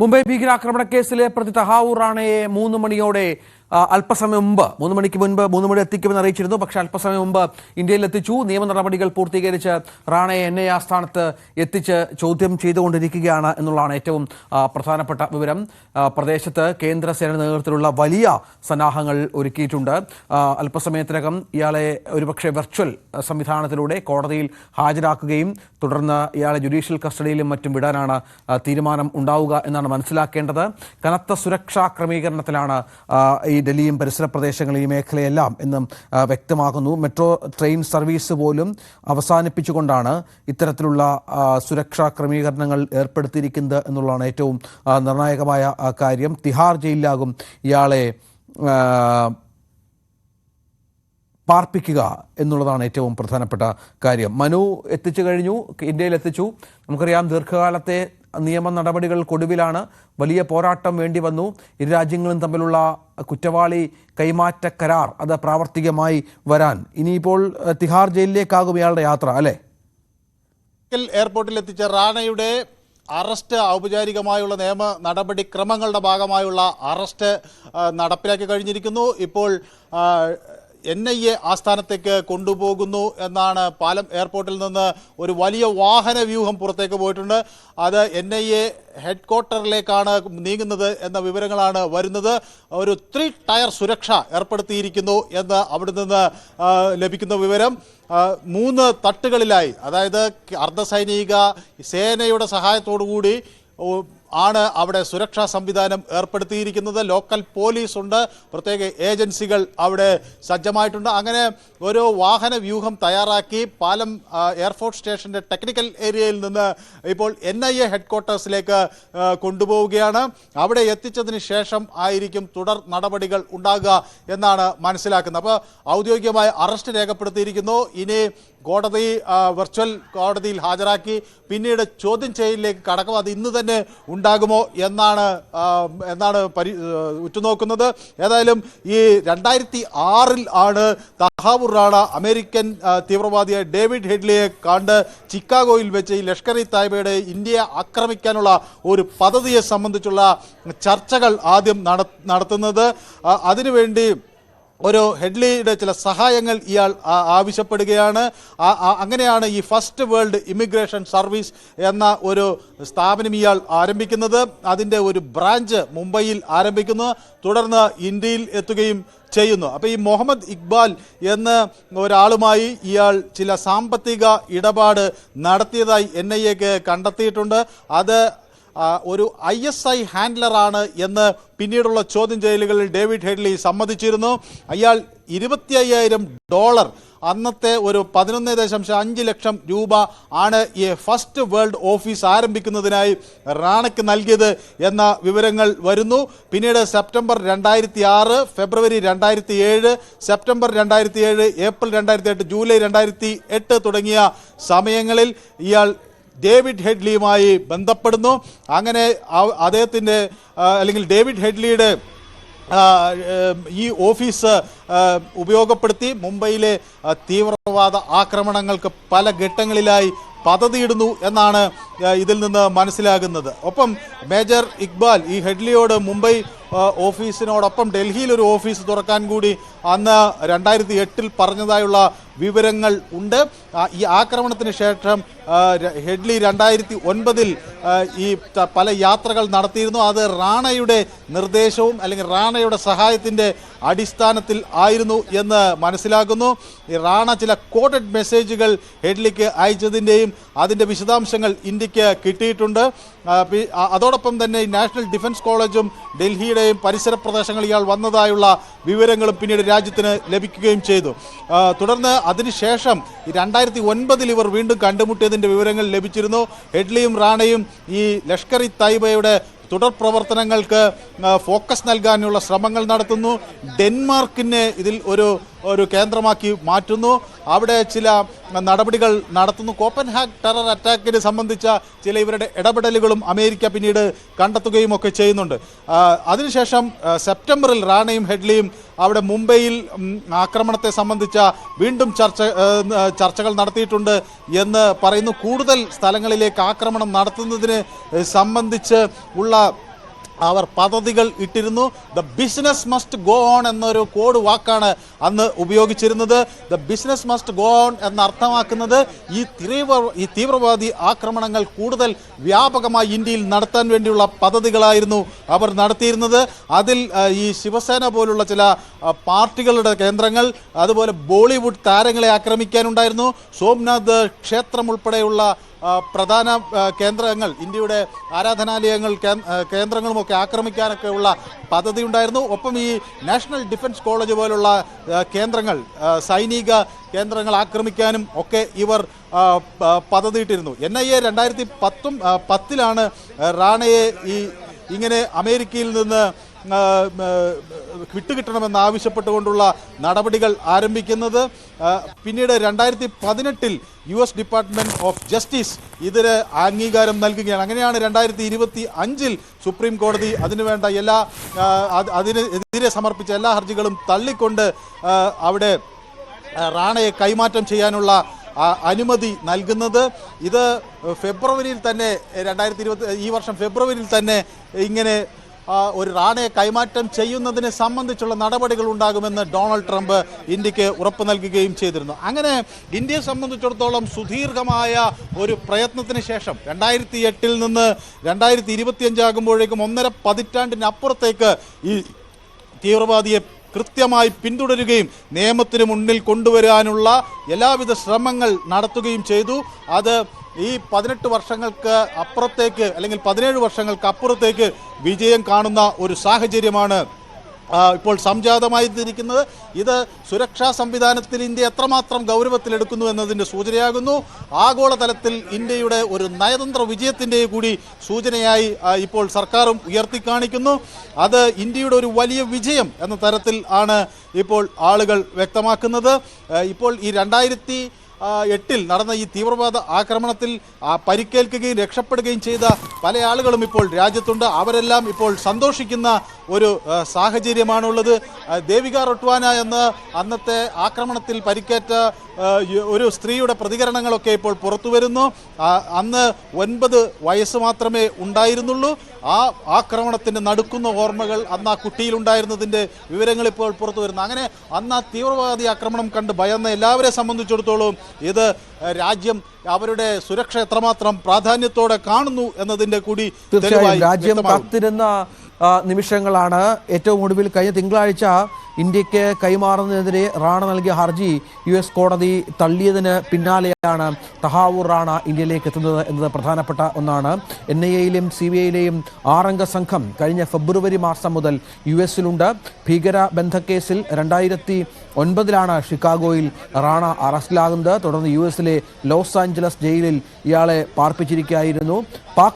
മുംബൈ ഭീകരാക്രമണ കേസിലെ പ്രതി തഹാവൂർ റാണയെ മൂന്ന് മണിയോടെ അല്പസമയം മുമ്പ് മൂന്ന് മണിക്ക് മുൻപ് മൂന്ന് മണി എത്തിക്കുമെന്ന് അറിയിച്ചിരുന്നു. പക്ഷേ അല്പസമയം മുമ്പ് ഇന്ത്യയിൽ എത്തിച്ചു നിയമ നടപടികൾ പൂർത്തീകരിച്ച് റാണയെ എൻ ഐ ആസ്ഥാനത്ത് എത്തിച്ച് ചോദ്യം ചെയ്തുകൊണ്ടിരിക്കുകയാണ് എന്നുള്ളതാണ് ഏറ്റവും പ്രധാനപ്പെട്ട വിവരം. പ്രദേശത്ത് കേന്ദ്രസേന നേതൃത്വത്തിലുള്ള വലിയ സന്നാഹങ്ങൾ ഒരുക്കിയിട്ടുണ്ട്. അല്പസമയത്തിനകം ഇയാളെ ഒരുപക്ഷെ വെർച്വൽ സംവിധാനത്തിലൂടെ കോടതിയിൽ ഹാജരാക്കുകയും തുടർന്ന് ഇയാളെ ജുഡീഷ്യൽ കസ്റ്റഡിയിലും മറ്റും വിടാനാണ് തീരുമാനം ഉണ്ടാവുക എന്നാണ് മനസ്സിലാക്കേണ്ടത്. കനത്ത സുരക്ഷാ ക്രമീകരണത്തിലാണ് ആ, ഈ ഡൽഹിയും പരിസര പ്രദേശങ്ങളും മേഖലയെല്ലാം എന്നും വ്യക്തമാകുന്നു മെട്രോ ട്രെയിൻ സർവീസ് പോലും അവസാനിപ്പിച്ചുകൊണ്ടാണ് ഇത്തരത്തിലുള്ള സുരക്ഷാ ക്രമീകരണങ്ങൾ ഏർപ്പെടുത്തിയിരിക്കുന്നത് എന്നുള്ളതാണ് ഏറ്റവും നിർണായകമായ കാര്യം. തിഹാർ ജയിലിലാകും ഇയാളെ പാർപ്പിക്കുക എന്നുള്ളതാണ് ഏറ്റവും പ്രധാനപ്പെട്ട കാര്യം. മനു എത്തിച്ചു കഴിഞ്ഞു ഇന്ത്യയിൽ എത്തിച്ചു. നമുക്കറിയാം ദീർഘകാലത്തെ നിയമ നടപടികൾക്കൊടുവിലാണ് വലിയ പോരാട്ടം വേണ്ടി വന്നു. ഇരു രാജ്യങ്ങളും തമ്മിലുള്ള കുറ്റവാളി കൈമാറ്റ കരാർ അത് പ്രാവർത്തികമായി വരാൻ. ഇനിയിപ്പോൾ തിഹാർ ജയിലിലേക്കാകും ഇയാളുടെ യാത്ര അല്ലേ? എയർപോർട്ടിൽ എത്തിച്ച റാണയുടെ അറസ്റ്റ് ഔപചാരികമായുള്ള നിയമ നടപടിക്രമങ്ങളുടെ ഭാഗമായുള്ള അറസ്റ്റ് നടപ്പിലാക്കി കഴിഞ്ഞിരിക്കുന്നു. ഇപ്പോൾ എൻ ഐ എ ആസ്ഥാനത്തേക്ക് കൊണ്ടുപോകുന്നു എന്നാണ് പാലം എയർപോർട്ടിൽ നിന്ന് ഒരു വലിയ വാഹന വ്യൂഹം പുറത്തേക്ക് പോയിട്ടുണ്ട്. അത് എൻ ഐ എ ഹെഡ് ക്വാർട്ടറിലേക്കാണ് നീങ്ങുന്നത് എന്ന വിവരങ്ങളാണ് വരുന്നത്. ഒരു ത്രീ ടയർ സുരക്ഷ ഏർപ്പെടുത്തിയിരിക്കുന്നു എന്ന് അവിടെ നിന്ന് ലഭിക്കുന്ന വിവരം. മൂന്ന് തട്ടുകളിലായി അതായത് അർദ്ധസൈനിക സേനയുടെ സഹായത്തോടു കൂടി ആണ് അവിടെ സുരക്ഷാ സംവിധാനം ഏർപ്പെടുത്തിയിരിക്കുന്നത്. ലോക്കൽ പോലീസ് ഉണ്ട് പ്രത്യേക ഏജൻസികൾ അവിടെ സജ്ജമായിട്ടുണ്ട്. അങ്ങനെ ഒരു വാഹന വ്യൂഹം തയ്യാറാക്കി പാലം എയർഫോഴ്സ് സ്റ്റേഷന്റെ ടെക്നിക്കൽ ഏരിയയിൽ നിന്ന് ഇപ്പോൾ എൻ ഐ എ ഹെഡ് ക്വാർട്ടേഴ്സിലേക്ക് കൊണ്ടുപോവുകയാണ്. അവിടെ എത്തിച്ചതിന് ശേഷം ആയിരിക്കും തുടർ നടപടികൾ ഉണ്ടാകുക എന്നാണ് മനസ്സിലാക്കുന്നത്. അപ്പോൾ ഔദ്യോഗികമായി അറസ്റ്റ് രേഖപ്പെടുത്തിയിരിക്കുന്നു. ഇനി കോടതി വെർച്വൽ കോടതിയിൽ ഹാജരാക്കി പിന്നീട് ചോദ്യം ചെയ്യലിലേക്ക് കടക്കും. അത് ഇന്ന് തന്നെ ഉണ്ടാകുമോ എന്നാണ് എന്നാണ് പരി ഉറ്റുനോക്കുന്നത്. ഏതായാലും ഈ രണ്ടായിരത്തി ആറിൽ ആണ് തഹാബുർ റാണ അമേരിക്കൻ തീവ്രവാദിയെ ഡേവിഡ് ഹെഡ്ലിയെ കണ്ട് ചിക്കാഗോയിൽ വെച്ച് ഈ ലഷ്കർ ഇ തായ്ബയുടെ ഇന്ത്യയെ ആക്രമിക്കാനുള്ള ഒരു പദ്ധതിയെ സംബന്ധിച്ചുള്ള ചർച്ചകൾ ആദ്യം നട- നടത്തുന്നത്. അതിനുവേണ്ടി ഒരു ഹെഡ്ലിയുടെ ചില സഹായങ്ങൾ ഇയാൾ ആവശ്യപ്പെടുകയാണ്. അങ്ങനെയാണ് ഈ ഫസ്റ്റ് വേൾഡ് ഇമിഗ്രേഷൻ സർവീസ് എന്ന ഒരു സ്ഥാപനം ഇയാൾ ആരംഭിക്കുന്നത്. അതിന്റെ ഒരു ബ്രാഞ്ച് മുംബൈയിൽ ആരംഭിക്കുന്നു. തുടർന്ന് ഇന്ത്യയിൽ എത്തുകയും ചെയ്യുന്നു. അപ്പോൾ ഈ മുഹമ്മദ് ഇക്ബാൽ എന്ന ഒരാളുമായി ഇയാൾ ചില സാമ്പത്തിക ഇടപാട് നടത്തിയതായി എൻ ഐ എക്ക് കണ്ടെത്തിയിട്ടുണ്ട്. അത് ഒരു ഐ എസ് ഐ ഹാൻഡ്ലറാണ് എന്ന് പിന്നീടുള്ള ചോദ്യം ചെയ്യലുകളിൽ ഡേവിഡ് ഹെഡ്ലി സമ്മതിച്ചിരുന്നു. അയാൾ ഇരുപത്തി അയ്യായിരം ഡോളർ അന്നത്തെ ഒരു പതിനൊന്ന് ദശാംശം അഞ്ച് ലക്ഷം രൂപ ആണ് ഈ ഫസ്റ്റ് വേൾഡ് ഓഫീസ് ആരംഭിക്കുന്നതിനായി റാണയ്ക്ക് നൽകിയത് എന്ന വിവരങ്ങൾ വരുന്നു. പിന്നീട് സെപ്റ്റംബർ രണ്ടായിരത്തി ആറ് ഫെബ്രുവരി രണ്ടായിരത്തി ഏഴ് സെപ്റ്റംബർ രണ്ടായിരത്തി ഏഴ് ഏപ്രിൽ രണ്ടായിരത്തി എട്ട് ജൂലൈ രണ്ടായിരത്തി എട്ട് തുടങ്ങിയ സമയങ്ങളിൽ ഇയാൾ ഡേവിഡ് ഹെഡ്ലിയുമായി ബന്ധപ്പെടുന്നു. അങ്ങനെ അദ്ദേഹത്തിന്റെ അല്ലെങ്കിൽ ഡേവിഡ് ഹെഡ്ലിയുടെ ഈ ഓഫീസ് ഉപയോഗപ്പെടുത്തി മുംബൈയിലെ തീവ്രവാദ ആക്രമണങ്ങൾക്ക് പല ഘട്ടങ്ങളിലായി പദ്ധതിയിടുന്നു എന്നാണ് ഇതിൽ നിന്ന് മനസ്സിലാകുന്നത്. ഒപ്പം മേജർ ഇക്ബാൽ ഈ ഹെഡ്ലിയോട് മുംബൈ ഓഫീസിനോടൊപ്പം ഡൽഹിയിൽ ഒരു ഓഫീസ് തുറക്കാൻ കൂടി അന്ന് രണ്ടായിരത്തി എട്ടിൽ പറഞ്ഞതായുള്ള വിവരങ്ങൾ ഉണ്ട്. ഈ ആക്രമണത്തിന് ശേഷം ഹെഡ്ലി രണ്ടായിരത്തി ഒൻപതിൽ ഈ പല യാത്രകൾ നടത്തിയിരുന്നു. അത് റാണയുടെ നിർദ്ദേശവും അല്ലെങ്കിൽ റാണയുടെ സഹായത്തിന്റെ അടിസ്ഥാനത്തിൽ ആയിരുന്നു എന്ന് മനസ്സിലാക്കുന്നു. ഈ റാണ ചില കോഡഡ് മെസ്സേജുകൾ ഹെഡ്ലിക്ക് അയച്ചതിന്റെയും അതിന്റെ വിശദാംശങ്ങൾ ഇന്ത്യയ്ക്ക് കിട്ടിയിട്ടുണ്ട്. അതോടൊപ്പം തന്നെ നാഷണൽ ഡിഫൻസ് കോളേജും ഡൽഹിയുടെയും പരിസര പ്രദേശങ്ങളിൽ ഇയാൾ വന്നതായുള്ള വിവരങ്ങളും പിന്നീട് രാജ്യത്തിന് ലഭിക്കുകയും ചെയ്തു. തുടർന്ന് അതിനുശേഷം രണ്ടായിരത്തി ഒൻപതിൽ ഇവർ വീണ്ടും കണ്ടുമുട്ടിയതിന്റെ വിവരങ്ങൾ ലഭിച്ചിരുന്നു. ഹെഡ്ലിയും റാണയും ഈ ലഷ്കർ ഇ തൈബയുടെ തുടർ പ്രവർത്തനങ്ങൾക്ക് ഫോക്കസ് നൽകാനുള്ള ശ്രമങ്ങൾ നടത്തുന്നു. ഡെൻമാർക്കിന് ഇതിൽ ഒരു ഒരു കേന്ദ്രമാക്കി മാറ്റുന്നു. അവിടെ ചില നടപടികൾ നടത്തുന്നു. കോപ്പൻഹാഗ് ടെറർ അറ്റാക്കിനെ സംബന്ധിച്ച ചില ഇവരുടെ ഇടപെടലുകളും അമേരിക്ക പിന്നീട് കണ്ടെത്തുകയും ഒക്കെ ചെയ്യുന്നുണ്ട്. അതിനുശേഷം സെപ്റ്റംബറിൽ റാണയും ഹെഡ്ലിയും അവിടെ മുംബൈയിൽ ആക്രമണത്തെ സംബന്ധിച്ച വീണ്ടും ചർച്ച ചർച്ചകൾ നടത്തിയിട്ടുണ്ട് എന്ന് പറയുന്നു. കൂടുതൽ സ്ഥലങ്ങളിലേക്ക് ആക്രമണം നടത്തുന്നതിന് സംബന്ധിച്ച് ഉള്ള അവർ പദ്ധതികൾ ഇട്ടിരുന്നു. The business must go on എന്നൊരു കോഡ് വാക്കാണ് അന്ന് ഉപയോഗിച്ചിരുന്നത്. The business must go on എന്ന് അർത്ഥമാക്കുന്നത് ഈ തീവ്ര ഈ തീവ്രവാദി ആക്രമണങ്ങൾ കൂടുതൽ വ്യാപകമായി ഇന്ത്യയിൽ നടത്താൻ വേണ്ടിയുള്ള പദ്ധതികളായിരുന്നു അവർ നടത്തിയിരുന്നത്. അതിൽ ഈ ശിവസേന പോലുള്ള ചില പാർട്ടികളുടെ കേന്ദ്രങ്ങൾ അതുപോലെ ബോളിവുഡ് താരങ്ങളെ ആക്രമിക്കാനുണ്ടായിരുന്നു. സോംനാഥ് ക്ഷേത്രം ഉൾപ്പെടെയുള്ള പ്രധാന കേന്ദ്രങ്ങൾ ഇന്ത്യയുടെ ആരാധനാലയങ്ങൾ കേന്ദ്രങ്ങളുമൊക്കെ ആക്രമിക്കാനൊക്കെ ഉള്ള പദ്ധതി ഉണ്ടായിരുന്നു. ഒപ്പം ഈ നാഷണൽ ഡിഫൻസ് കോളേജ് പോലുള്ള കേന്ദ്രങ്ങൾ സൈനിക കേന്ദ്രങ്ങൾ ആക്രമിക്കാനും ഒക്കെ ഇവർ പദ്ധതിയിട്ടിരുന്നു. എൻ ഐ എ രണ്ടായിരത്തി പത്തും പത്തിലാണ് റാണയെ ഈ ഇങ്ങനെ അമേരിക്കയിൽ നിന്ന് വിട്ടുകിട്ടണമെന്ന് ആവശ്യപ്പെട്ടുകൊണ്ടുള്ള നടപടികൾ ആരംഭിക്കുന്നത്. പിന്നീട് രണ്ടായിരത്തി പതിനെട്ടിൽ U S department of justice ഇതിന് അംഗീകാരം നൽകുകയാണ്. അങ്ങനെയാണ് രണ്ടായിരത്തി ഇരുപത്തി അഞ്ചിൽ സുപ്രീം കോടതി അതിനുവേണ്ട എല്ലാ അതിന് എതിരെ സമർപ്പിച്ച എല്ലാ ഹർജികളും തള്ളിക്കൊണ്ട് അവിടെ റാണയെ കൈമാറ്റം ചെയ്യാനുള്ള അനുമതി നൽകുന്നത്. ഇത് ഫെബ്രുവരിയിൽ തന്നെ രണ്ടായിരത്തി ഇരുപത്തി ഈ വർഷം ഫെബ്രുവരിയിൽ തന്നെ ഇങ്ങനെ ഒരു റാണയെ കൈമാറ്റം ചെയ്യുന്നതിനെ സംബന്ധിച്ചുള്ള നടപടികൾ ഉണ്ടാകുമെന്ന് ഡൊണാൾഡ് ട്രംപ് ഇന്ത്യയ്ക്ക് ഉറപ്പ് നൽകുകയും ചെയ്തിരുന്നു. അങ്ങനെ ഇന്ത്യയെ സംബന്ധിച്ചിടത്തോളം സുദീർഘമായ ഒരു പ്രയത്നത്തിന് ശേഷം രണ്ടായിരത്തി എട്ടിൽ നിന്ന് രണ്ടായിരത്തി ഇരുപത്തിയഞ്ചാകുമ്പോഴേക്കും ഒന്നര പതിറ്റാണ്ടിനപ്പുറത്തേക്ക് ഈ തീവ്രവാദിയെ കൃത്യമായി പിന്തുടരുകയും നിയമത്തിന് മുന്നിൽ കൊണ്ടുവരാനുള്ള എല്ലാവിധ ശ്രമങ്ങൾ നടത്തുകയും ചെയ്തു. അത് ഈ പതിനെട്ട് വർഷങ്ങൾക്ക് അപ്പുറത്തേക്ക് അല്ലെങ്കിൽ പതിനേഴ് വർഷങ്ങൾക്ക് അപ്പുറത്തേക്ക് വിജയം കാണുന്ന ഒരു സാഹചര്യമാണ് ഇപ്പോൾ സംജാതമായിരിക്കുന്നത് ഇത് സുരക്ഷാ സംവിധാനത്തിൽ ഇന്ത്യ എത്രമാത്രം ഗൗരവത്തിലെടുക്കുന്നു എന്നതിന്റെ സൂചനയാകുന്നു. ആഗോളതലത്തിൽ ഇന്ത്യയുടെ ഒരു നയതന്ത്ര വിജയത്തിന്റെ കൂടി സൂചനയായി ഇപ്പോൾ സർക്കാരും ഉയർത്തിക്കാണിക്കുന്നു. അത് ഇന്ത്യയുടെ ഒരു വലിയ വിജയം എന്ന തരത്തിൽ ആണ് ഇപ്പോൾ ആളുകൾ വ്യക്തമാക്കുന്നത്. ഇപ്പോൾ ഈ രണ്ടായിരത്തി എട്ടിൽ നടന്ന ഈ തീവ്രവാദ ആക്രമണത്തിൽ പരിക്കേൽക്കുകയും രക്ഷപ്പെടുകയും ചെയ്ത പല ആളുകളും ഇപ്പോൾ രാജ്യത്തുണ്ട്. അവരെല്ലാം ഇപ്പോൾ സന്തോഷിക്കുന്ന ഒരു സാഹചര്യമാണുള്ളത്. ദേവിക റൊട്വാന എന്ന അന്നത്തെ ആക്രമണത്തിൽ പരിക്കേറ്റ ഒരു സ്ത്രീയുടെ പ്രതികരണങ്ങളൊക്കെ ഇപ്പോൾ പുറത്തു വരുന്നു. അന്ന് ഒൻപത് വയസ്സ് മാത്രമേ ഉണ്ടായിരുന്നുള്ളൂ. ആ ആക്രമണത്തിന്റെ നടുക്കുന്ന ഓർമ്മകൾ അന്ന് ആ കുട്ടിയിലുണ്ടായിരുന്നതിന്റെ വിവരങ്ങൾ ഇപ്പോൾ പുറത്തു വരുന്നു. അങ്ങനെ അന്ന് ആ തീവ്രവാദി ആക്രമണം കണ്ട് ഭയന്ന എല്ലാവരെ സംബന്ധിച്ചിടത്തോളം ഇത് രാജ്യം അവരുടെ സുരക്ഷ എത്രമാത്രം പ്രാധാന്യത്തോടെ കാണുന്നു എന്നതിന്റെ കൂടി രാജ്യം. കാത്തിരുന്ന നിമിഷങ്ങളാണ്. ഏറ്റവും ഒടുവിൽ കഴിഞ്ഞ തിങ്കളാഴ്ച ഇന്ത്യയ്ക്ക് കൈമാറുന്നതിനെതിരെ റാണ നൽകിയ ഹർജി യു എസ് കോടതി തള്ളിയതിന് പിന്നാലെയാണ് തഹാവൂർ റാണ ഇന്ത്യയിലേക്ക് എത്തുന്നത് എന്നത് പ്രധാനപ്പെട്ട ഒന്നാണ്. എൻ ഐ എയിലെയും സി ബി ഐയിലെയും ആറംഗ സംഘം കഴിഞ്ഞ ഫെബ്രുവരി മാസം മുതൽ യു എസിലുണ്ട്. ഭീകര ബന്ധക്കേസിൽ രണ്ടായിരത്തി ഒൻപതിലാണ് ഷിക്കാഗോയിൽ റാണ അറസ്റ്റിലാകുന്നത്. തുടർന്ന് യു എസിലെ ലോസ് ആഞ്ചലസ് ജയിലിൽ ഇയാളെ പാർപ്പിച്ചിരിക്കുകയായിരുന്നു. പാക്